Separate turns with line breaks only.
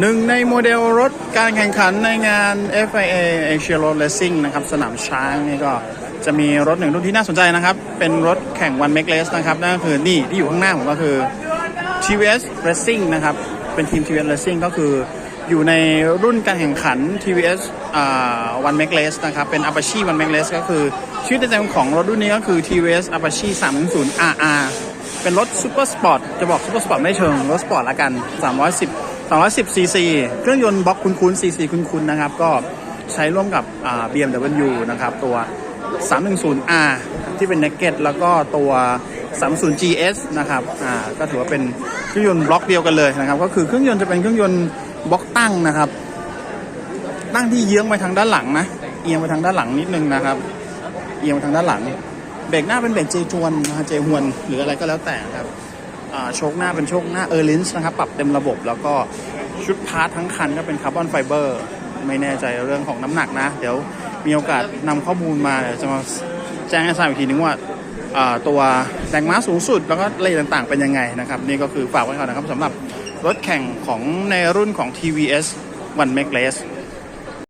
หนึ่งในโมเดลรถการแข่งขันในงาน FIA Asia Road Racing นะครับ สนามช้างนี่ก็จะมีรถหนึ่งรุ่นที่น่าสนใจนะครับ เป็นรถแข่ง One Make Race นะครับ นั่นก็คือนี่ที่อยู่ข้างหน้าผมก็คือ TVS Racing นะครับ เป็นทีม TVS Racing ก็คืออยู่ในรุ่นการแข่งขัน TVS อ่า One Make Race นะครับ เป็น Apache One Make Race ก็คือ ชื่อเต็มของรถรุ่นนี้ก็คือ TVS Apache 310 RR เป็นรถซูเปอร์สปอร์ตจะบอกซูเปอร์สปอร์ตไม่เชิงรถสปอร์ตละกัน 310 210 cc เครื่องยนต์บล็อกคุ้นๆ cc คุ้นๆ นะครับ ก็ใช้ร่วมกับ BMW นะครับ ตัว 310R ที่เป็น Naked แล้วก็ตัว 30 GS นะครับ อ่า ก็ถือว่าเป็นเครื่องยนต์บล็อกเดียวกันเลยนะครับ ก็คือเครื่องยนต์จะเป็นเครื่องยนต์บล็อกตั้งนะครับ ตั้งที่เยื้องไปทางด้านหลังนะ เอียงไปทางด้านหลังนิดนึงนะครับ เอียงไปทางด้านหลัง เบรกหน้าเป็นเบรกเจจวนนะเจฮวนหรืออะไรก็แล้วแต่ครับโชคหน้าเป็นโชคหน้าเออร์ลินส์นะครับ ปรับเต็มระบบแล้วก็ ชุดพาร์ททั้งคันก็เป็นคาร์บอนไฟเบอร์ไม่แน่ใจเรื่องของน้ำหนักนะ เดี๋ยวมีโอกาสนำข้อมูลมาเดี๋ยวจะมาแจ้งให้ทราบอีกทีนึงว่าตัวแรงม้าสูงสุด แล้วก็เละเอียต่างๆเป็นยังไงนะครับ นี่ก็คือฝากไว้ก่อนนะครับสำหรับรถแข่งของในรุ่นของ TVS One m a g l e s s